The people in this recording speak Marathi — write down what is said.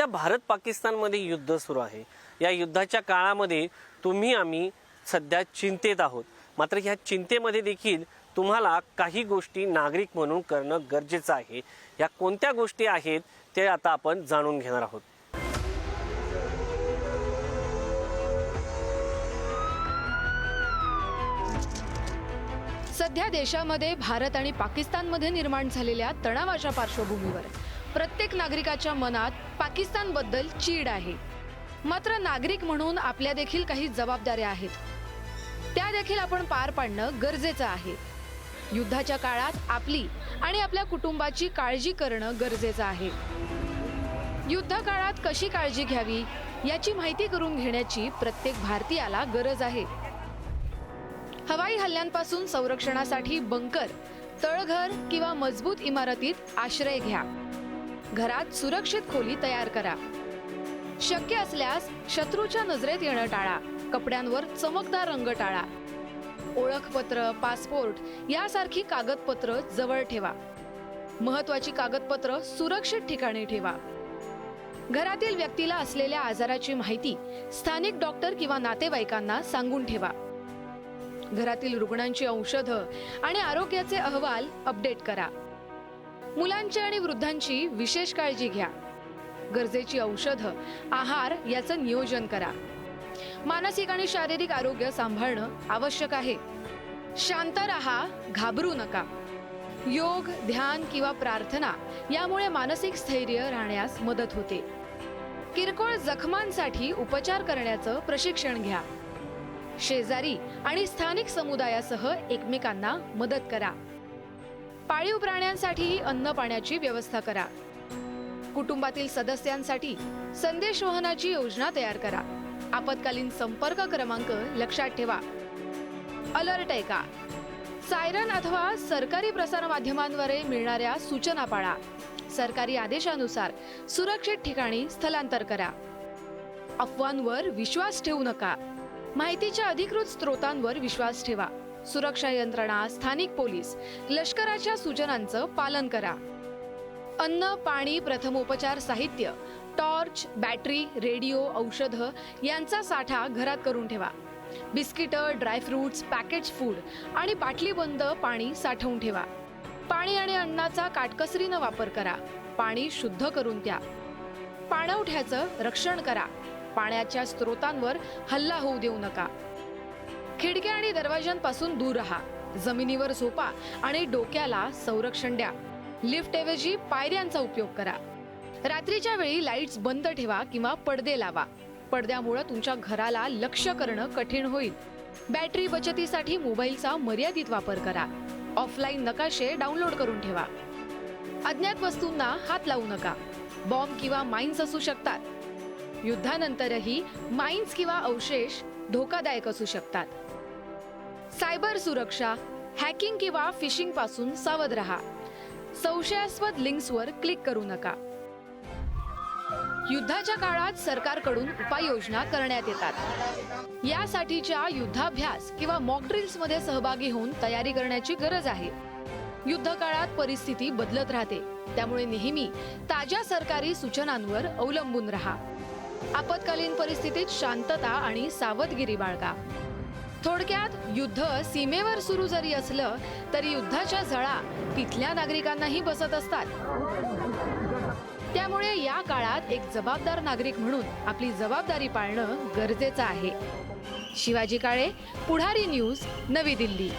सध्या भारत पाकिस्तानमध्ये युद्ध सुरू आहे. या युद्धाच्या काळामध्ये तुम्ही आम्ही सध्या चिंतेत आहोत. मात्र ह्या चिंतेमध्ये देखील तुम्हाला काही गोष्टी नागरिक म्हणून करणं गरजेचं आहे. या कोणत्या गोष्टी आहेत ते आता आपण जाणून घेणार आहोत. सध्या देशामध्ये भारत आणि पाकिस्तानमध्ये निर्माण झालेल्या तणावाच्या पार्श्वभूमीवर प्रत्येक नागरिकाच्या मनात पाकिस्तानबद्दल चीड आहे. मात्र नागरिक म्हणून आपल्या देखील काही जबाबदाऱ्या आहेत. त्या देखील आपण पार पाडणं गरजेचं आहे. युद्धाच्या काळात आपली आणि आपल्या कुटुंबाची काळजी करणं गरजेचं आहे. युद्ध काळात कशी काळजी घ्यावी याची माहिती करून घेण्याची प्रत्येक भारतीयाला गरज आहे. हवाई हल्ल्यांपासून संरक्षणासाठी बंकर तळघर किंवा मजबूत इमारतीत आश्रय घ्या. घरात सुरक्षित खोली तयार करा. शक्य असल्यास शत्रूच्या नजरेत येणं टाळा. कपड्यांवर चमकदार रंग टाळा. ओळखपत्र पासपोर्ट यासारखी कागदपत्र जवळ ठेवा. महत्वाची कागदपत्र सुरक्षित ठिकाणी ठेवा. घरातील व्यक्तीला असलेल्या आजाराची माहिती स्थानिक डॉक्टर किंवा नातेवाईकांना सांगून ठेवा. घरातील रुग्णांची औषधं आणि आरोग्याचे अहवाल अपडेट करा. मुलांची आणि वृद्धांची विशेष काळजी घ्या. गरजेची औषधं आहार याचं नियोजन करा. मानसिक आणि शारीरिक आरोग्य सांभाळणं आवश्यक आहे. शांत राहा घाबरू नका. योग ध्यान किंवा प्रार्थना यामुळे मानसिक स्थैर्य राहण्यास मदत होते. किरकोळ जखमांसाठी उपचार करण्याचं प्रशिक्षण घ्या. शेजारी आणि स्थानिक समुदायासह एकमेकांना मदत करा. पाळीव प्राण्यांसाठी अन्न पाण्याची व्यवस्था करा. कुटुंबातील सदस्यांसाठी संदेशवहनाची योजना तयार करा. आपत्कालीन संपर्क क्रमांक लक्षात ठेवा. अलर्ट ऐका. सायरन अथवा सरकारी प्रसार माध्यमांद्वारे मिळणाऱ्या सूचना पाळा. सरकारी आदेशानुसार सुरक्षित ठिकाणी स्थलांतर करा. अफवांवर विश्वास ठेवू नका. माहितीच्या अधिकृत स्रोतांवर विश्वास ठेवा. सुरक्षा यंत्रणा स्थानिक पोलीस लष्कराच्या सूचनांचं पालन करा. अन्न पाणी प्रथमोपचार साहित्य टॉर्च बॅटरी रेडिओ औषधं यांचा साठा घरात करून ठेवा. बिस्किटं ड्रायफ्रुट्स पॅकेज फूड आणि बाटलीबंद पाणी साठवून ठेवा. पाणी आणि अन्नाचा काटकसरीनं वापर करा. पाणी शुद्ध करून द्या पाणवठ्याचं रक्षण करा. पाण्याच्या स्रोतांवर हल्ला होऊ देऊ नका. खिडक्या आणि दरवाजांपासून दूर राहा. जमिनीवर झोपा आणि डोक्याला संरक्षण द्या. लिफ्ट ऐवजी पायऱ्यांचा उपयोग करा. रात्रीच्या वेळी लाईट्स बंद ठेवा किंवा पडदे लावा. पडद्यामुळे तुमच्या घराला लक्ष करणं कठीण होईल. बॅटरी बचतीसाठी मोबाईलचा मर्यादित वापर करा. ऑफलाईन नकाशे डाउनलोड करून ठेवा. अज्ञात वस्तूंना हात लावू नका. बॉम्ब किंवा माइन्स असू शकतात. युद्धानंतरही माइन्स किंवा अवशेष धोकादायक असू शकतात. सायबर सुरक्षा हॅकिंग किंवा फिशिंगपासून सावध रहा. संशयास्पद लिंक्सवर क्लिक करू नका. युद्धाच्या काळात सरकारकडून उपाययोजना करण्यात येतात. यासाठीच्या युद्धाभ्यास किंवा मॉक ड्रिल्समध्ये सहभागी होऊन तयारी करण्याची गरज आहे. युद्ध काळात परिस्थिती बदलत राहते. त्यामुळे नेहमी ताज्या सरकारी सूचनांवर अवलंबून राहा. आपत्कालीन परिस्थितीत शांतता आणि सावधगिरी बाळगा. थोडक्यात युद्ध सीमेवर सुरू जरी असलं तरी युद्धाच्या झळा तिथल्या नागरिकांनाही बसत असतात. त्यामुळे या काळात एक जबाबदार नागरिक म्हणून आपली जबाबदारी पाळणं गरजेचं आहे. शिवाजी काळे पुढारी न्यूज नवी दिल्ली.